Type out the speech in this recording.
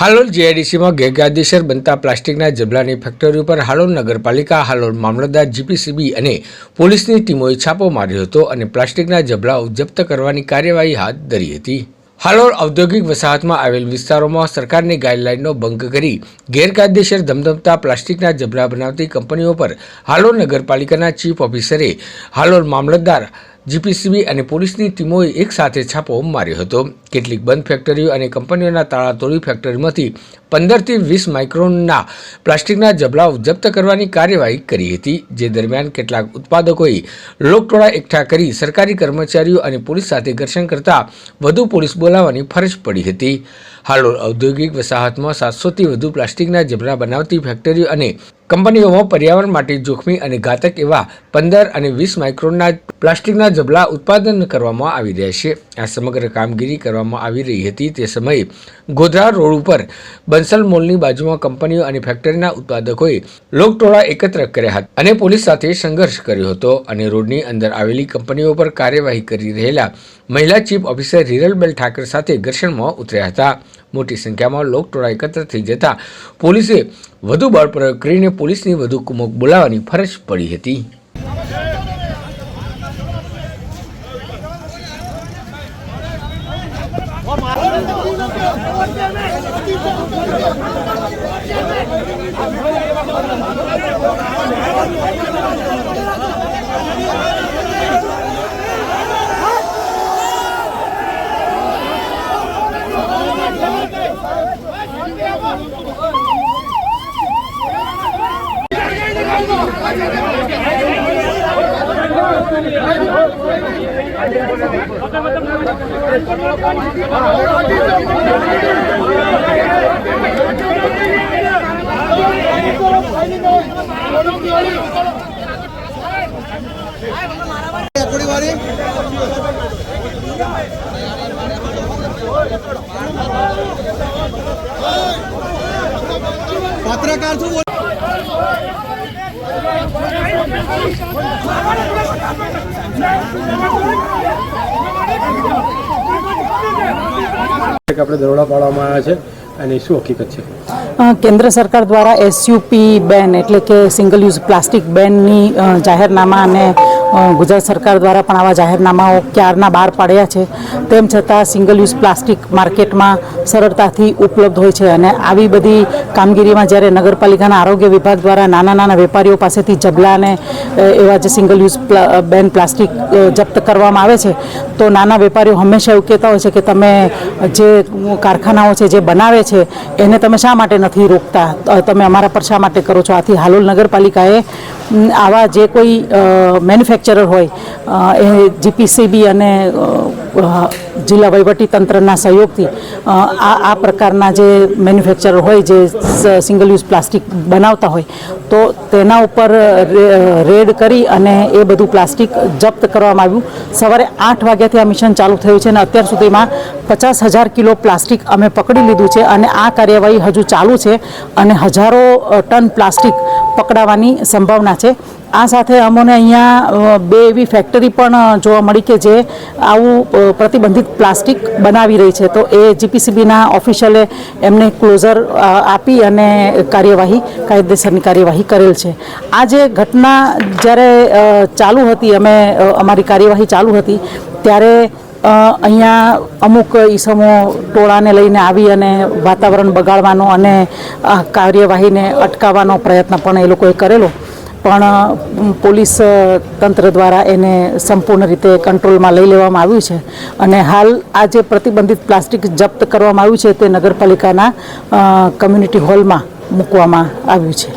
હાલોલ જીઆઈડીસીમાં ગેરકાયદેસર બનતા પ્લાસ્ટિકના જબલાની ફેક્ટરી ઉપર હાલોલ નગરપાલિકા, હાલોલ મામલતદાર, જીપીસીબી અને પોલીસની ટીમોએ છાપો માર્યો હતો અને પ્લાસ્ટિકના જબલાઓ જપ્ત કરવાની કાર્યવાહી હાથ ધરી હતી. હાલોલ ઔદ્યોગિક વસાહતમાં આવેલ વિસ્તારોમાં સરકારની ગાઈડલાઇનનો ભંગ કરી ગેરકાયદેસર ધમધમતા પ્લાસ્ટિકના જબલા બનાવતી કંપનીઓ પર હાલોલ નગરપાલિકાના ચીફ ઓફિસરે હાલોલ મામલતદાર જીપીસીબી અને પોલીસની ટીમોએ એકસાથે છાપો માર્યો હતો. કેટલીક બંધ ફેક્ટરીઓ અને કંપનીઓના તાળા તોડી ફેક્ટરીમાંથી પંદરથી વીસ માઇક્રોનના પ્લાસ્ટિકના જબલાઓ જપ્ત કરવાની કાર્યવાહી કરી હતી, જે દરમિયાન કેટલાક ઉત્પાદકોએ લોકટોળા એકઠા કરી સરકારી કર્મચારીઓ અને પોલીસ સાથે ઘર્ષણ કરતા વધુ પોલીસ બોલાવવાની ફરજ પડી હતી. હાલોલ ઔદ્યોગિક વસાહતમાં સાતસોથી વધુ પ્લાસ્ટિકના જબલા બનાવતી ફેક્ટરીઓ અને કંપનીઓમાં પર્યાવરણ માટે જોખમી અને ઘાતક એવા પંદર અને વીસ માઇક્રોનના પ્લાસ્ટિકના જબલા ઉત્પાદન કરવામાં આવી રહ્યા છે. આ સમગ્ર કામગીરી કરવામાં આવી રહી હતી તે સમયે ગોધરા રોડ ઉપર બંસલ મોલની બાજુમાં કંપનીઓ અને ફેક્ટરીના ઉત્પાદકોએ લોકટોળા એકત્ર કર્યા હતા અને પોલીસ સાથે સંઘર્ષ કર્યો હતો અને રોડની અંદર આવેલી કંપનીઓ પર કાર્યવાહી કરી રહેલા મહિલા ચીફ ઓફિસર હિરલબેલ ઠાકર સાથે ઘર્ષણમાં ઉતર્યા હતા. મોટી સંખ્યામાં લોકટોળા એકત્ર થઈ જતા પોલીસે વધુ બળ પ્રયોગ કરીને પોલીસની વધુ કુમક બોલાવવાની ફરજ પડી હતી. થોડી વારી પત્રકાર છું બોલ એક આપણે દરોડા પાડવામાં આવ્યા છે અને શું હકીકત છે? કેન્દ્ર સરકાર દ્વારા એસયુપી બેન એટલે કે સિંગલ યુઝ પ્લાસ્ટિક બેનની જાહેરનામા અને ગુજરાત સરકાર દ્વારા પણ આવા જાહેરનામાઓ ક્યારના બહાર પાડ્યા છે. તેમ છતાં સિંગલ યુઝ પ્લાસ્ટિક માર્કેટમાં સરળતાથી ઉપલબ્ધ હોય છે અને આવી બધી કામગીરીમાં જ્યારે નગરપાલિકાના આરોગ્ય વિભાગ દ્વારા નાના નાના વેપારીઓ પાસેથી જબલાને અ, એવા જે સિંગલ યુઝ બેન પ્લાસ્ટિક જપ્ત કરવામાં આવે છે તો નાના વેપારીઓ હંમેશા એવું કહેતા હોય છે કે તમે જે કારખાનાઓ છે જે બનાવે છે એને તમે શા માટે નથી રોકતા? તમે અમારા પર શા માટે કરો છો? આથી હાલોલ નગરપાલિકાએ આવા જે કોઈ મેન્યુફેક્ચરર હોય એ જીપીસીબી અને જિલ્લા વહીવટી તંત્રના સહયોગથી આ આ પ્રકારના જે મેન્યુફેક્ચરર હોય, જે સિંગલ યુઝ પ્લાસ્ટિક બનાવતા હોય, તો તેના ઉપર રેડ કરી અને એ બધું પ્લાસ્ટિક જપ્ત કરવામાં આવ્યું. સવારે આઠ વાગ્યાથી આ મિશન ચાલુ થયું છે અને અત્યાર સુધીમાં પચાસ હજાર કિલો પ્લાસ્ટિક અમે પકડી લીધું છે અને આ કાર્યવાહી હજુ ચાલુ છે અને હજારો ટન પ્લાસ્ટિક પકડાવાની સંભાવના છે. આ સાથે અમોને અહીંયા બે એવી ફેક્ટરી પણ જોવા મળી કે જે આવું પ્રતિબંધિત પ્લાસ્ટિક બનાવી રહી છે. તો એ જીપીસીબીના ઓફિશિયલે એમને ક્લોઝર આપી અને કાર્યવાહી, કાયદેસરની કાર્યવાહી કરેલ છે. આ જે ઘટના જ્યારે ચાલુ હતી, અમે અમારી કાર્યવાહી ચાલુ હતી, ત્યારે અહીંયા અમુક ઈસમો ટોળાને લઈને આવી અને વાતાવરણ બગાડવાનો અને કાર્યવાહીને અટકાવવાનો પ્રયત્ન પણ એ લોકોએ કરેલો. પણ પોલીસ તંત્ર દ્વારા એને સંપૂર્ણ રીતે કંટ્રોલમાં લઈ લેવામાં આવ્યું છે. અને હાલ આ જે પ્રતિબંધિત પ્લાસ્ટિક જપ્ત કરવામાં આવ્યું છે, તે નગરપાલિકાના કમ્યુનિટી હોલમાં મૂકવામાં આવ્યું છે.